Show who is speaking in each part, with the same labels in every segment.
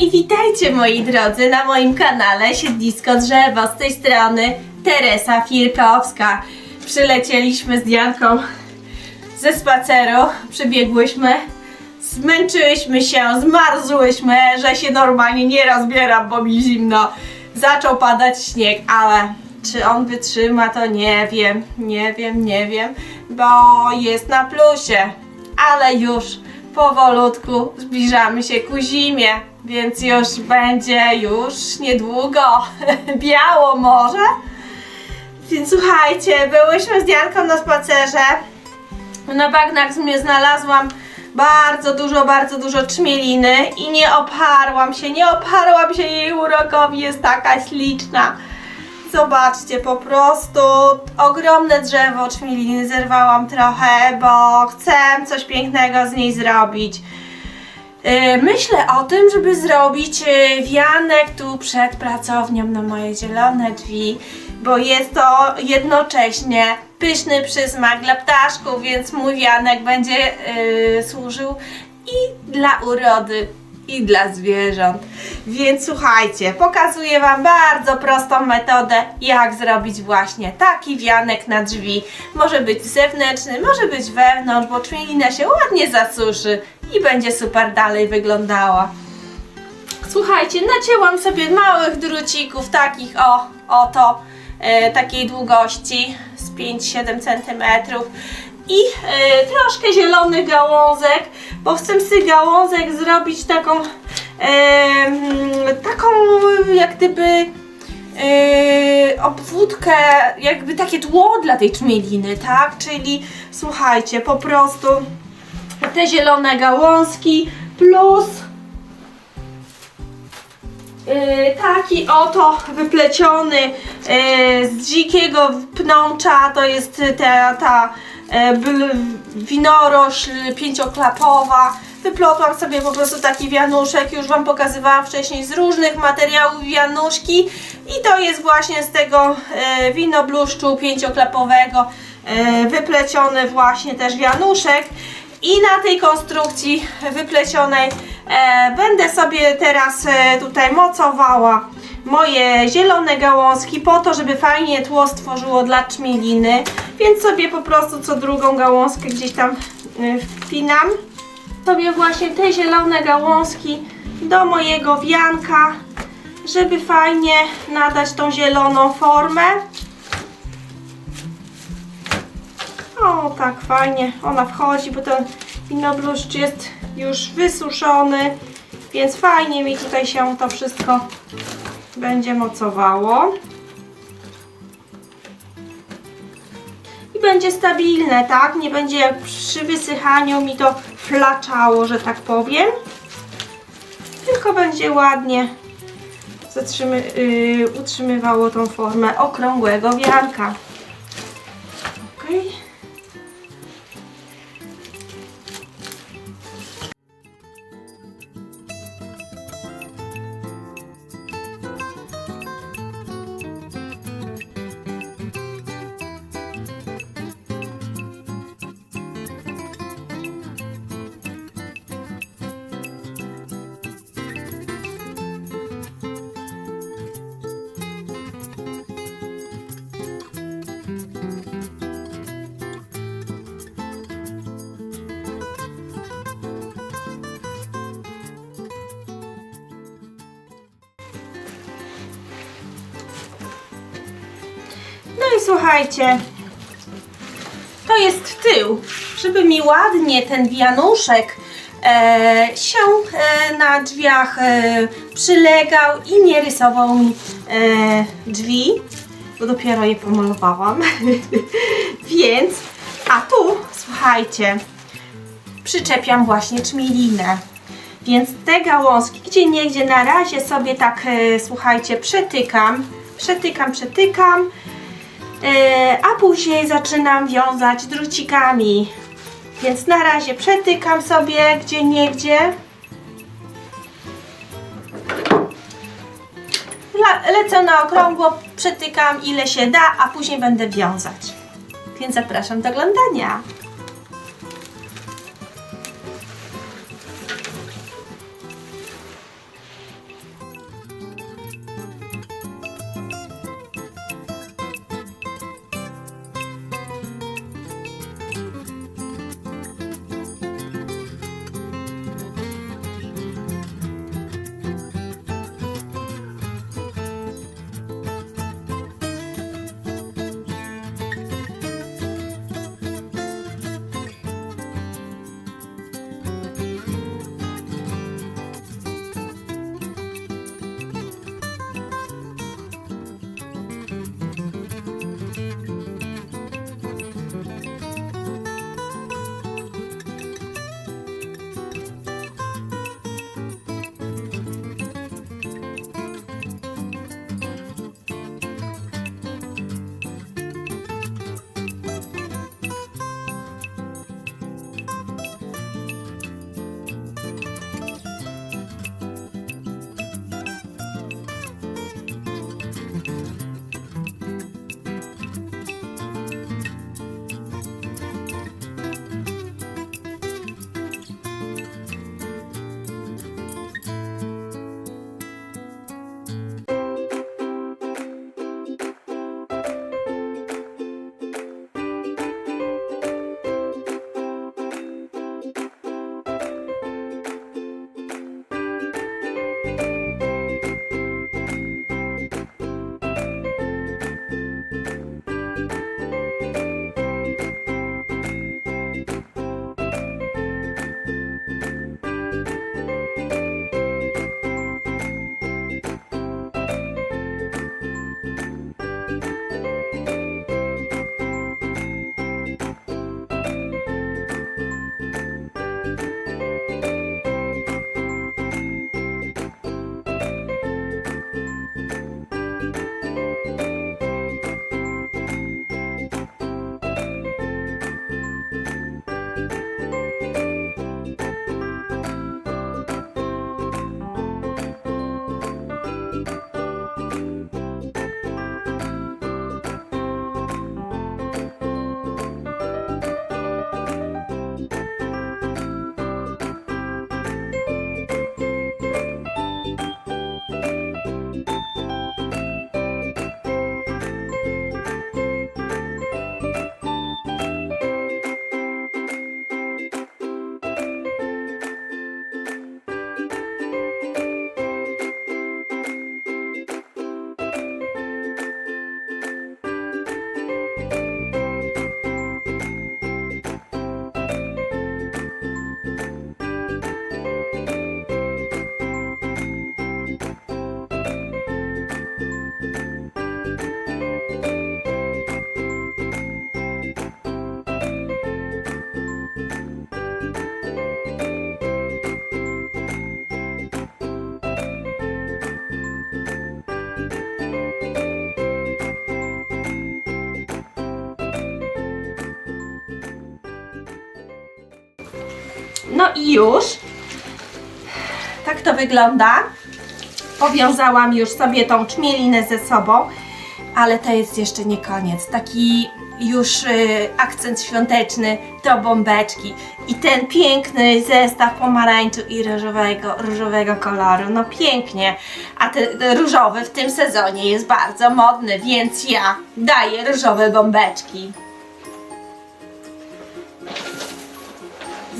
Speaker 1: i witajcie moi drodzy na moim kanale Siedlisko Drzewo. Z tej strony Teresa Firkowska. Przylecieliśmy z Dianką ze spaceru, przybiegłyśmy, zmęczyłyśmy się, zmarzłyśmy, że się normalnie nie rozbieram, bo mi zimno. Zaczął padać śnieg, ale czy on wytrzyma to nie wiem, nie wiem, nie wiem, bo jest na plusie, ale już powolutku zbliżamy się ku zimie, więc już będzie już niedługo biało może. Więc słuchajcie, byłyśmy z Dianką na spacerze. Na bagnach mnie znalazłam bardzo dużo, bardzo dużo czmieliny i nie oparłam się, nie oparłam się jej urokowi, jest taka śliczna. Zobaczcie, po prostu ogromne drzewo czmieliny zerwałam trochę, bo chcę coś pięknego z niej zrobić. Yy, Myślę o tym, żeby zrobić yy, wianek tu przed pracownią na moje zielone drzwi, bo jest to jednocześnie pyszny przysmak dla ptaszków, więc mój wianek będzie yy, służył i dla urody, i dla zwierząt. Więc słuchajcie, pokazuję Wam bardzo prostą metodę, jak zrobić właśnie taki wianek na drzwi. Może być zewnętrzny, może być wewnątrz, bo czmielina się ładnie zasuszy i będzie super dalej wyglądała. Słuchajcie, nacięłam sobie małych drucików, takich o, oto, e, takiej długości z 5-7 cm i e, troszkę zielonych gałązek, bo chcę sobie gałązek zrobić taką, e, taką jak gdyby e, obwódkę, jakby takie tło dla tej czmieliny, tak? Czyli słuchajcie, po prostu te zielone gałązki plus Yy, taki oto wypleciony yy, z dzikiego pnącza, to jest ta, ta winorośl pięcioklapowa. Wyplotłam sobie po prostu taki wianuszek, już Wam pokazywałam wcześniej z różnych materiałów wianuszki i to jest właśnie z tego yy, winobluszczu pięcioklapowego yy, wypleciony właśnie też wianuszek. I na tej konstrukcji wyplecionej e, będę sobie teraz e, tutaj mocowała moje zielone gałązki po to, żeby fajnie tło stworzyło dla czmieliny. Więc sobie po prostu co drugą gałązkę gdzieś tam e, wpinam. Sobie właśnie te zielone gałązki do mojego wianka, żeby fajnie nadać tą zieloną formę. O, tak fajnie ona wchodzi, bo ten winobluszcz jest już wysuszony, więc fajnie mi tutaj się to wszystko będzie mocowało. I będzie stabilne, tak? Nie będzie przy wysychaniu mi to flaczało, że tak powiem. Tylko będzie ładnie zatrzymy, yy, utrzymywało tą formę okrągłego wianka. Słuchajcie, to jest tył, żeby mi ładnie ten wianuszek e, się e, na drzwiach e, przylegał i nie rysował mi e, drzwi, bo dopiero je pomalowałam. Więc, a tu, słuchajcie, przyczepiam właśnie czmielinę. Więc te gałązki, gdzie niegdzie na razie sobie tak, e, słuchajcie, przetykam, przetykam, przetykam, a później zaczynam wiązać drucikami. Więc na razie przetykam sobie gdzie niegdzie. Lecę na okrągło, przetykam ile się da, a później będę wiązać. Więc zapraszam do oglądania. No i już. Tak to wygląda. Powiązałam już sobie tą czmielinę ze sobą, ale to jest jeszcze nie koniec. Taki już y, akcent świąteczny to bombeczki i ten piękny zestaw pomarańczu i różowego, różowego koloru. No pięknie, a ten różowy w tym sezonie jest bardzo modny, więc ja daję różowe bombeczki.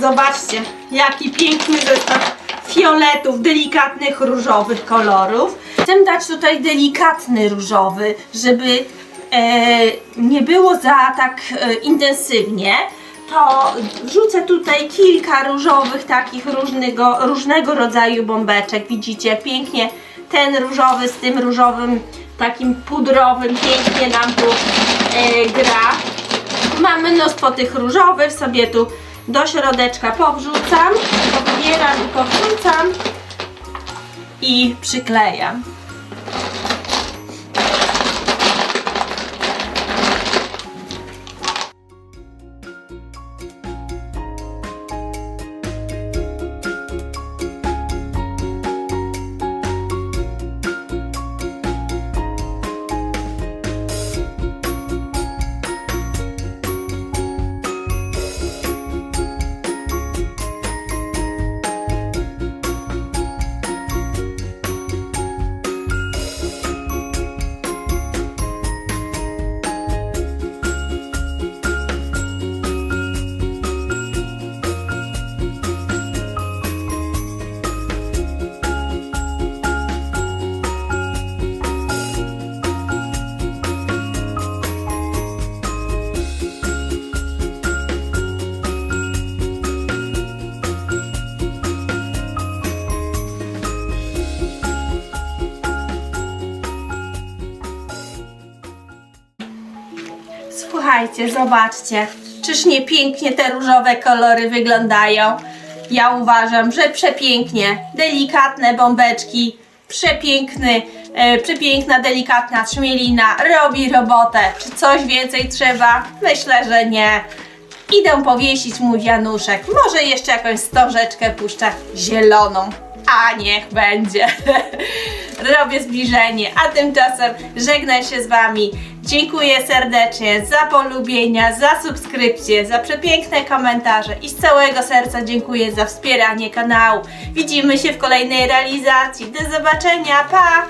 Speaker 1: Zobaczcie, jaki piękny zestaw fioletów, delikatnych różowych kolorów. Chcę dać tutaj delikatny różowy, żeby e, nie było za tak e, intensywnie. To wrzucę tutaj kilka różowych, takich różnego, różnego rodzaju bombeczek. Widzicie, pięknie ten różowy z tym różowym, takim pudrowym, pięknie nam tu e, gra. Mamy mnóstwo tych różowych, sobie tu do środeczka powrzucam, powybieram i powrzucam i przyklejam. Słuchajcie, zobaczcie, czyż nie pięknie te różowe kolory wyglądają? Ja uważam, że przepięknie, delikatne bombeczki, przepiękny, e, przepiękna, delikatna trzmielina robi robotę. Czy coś więcej trzeba? Myślę, że nie. Idę powiesić mój wianuszek. Może jeszcze jakąś stożeczkę puszczę zieloną. A niech będzie. Robię zbliżenie, a tymczasem żegnam się z Wami. Dziękuję serdecznie za polubienia, za subskrypcję, za przepiękne komentarze i z całego serca dziękuję za wspieranie kanału. Widzimy się w kolejnej realizacji. Do zobaczenia, pa!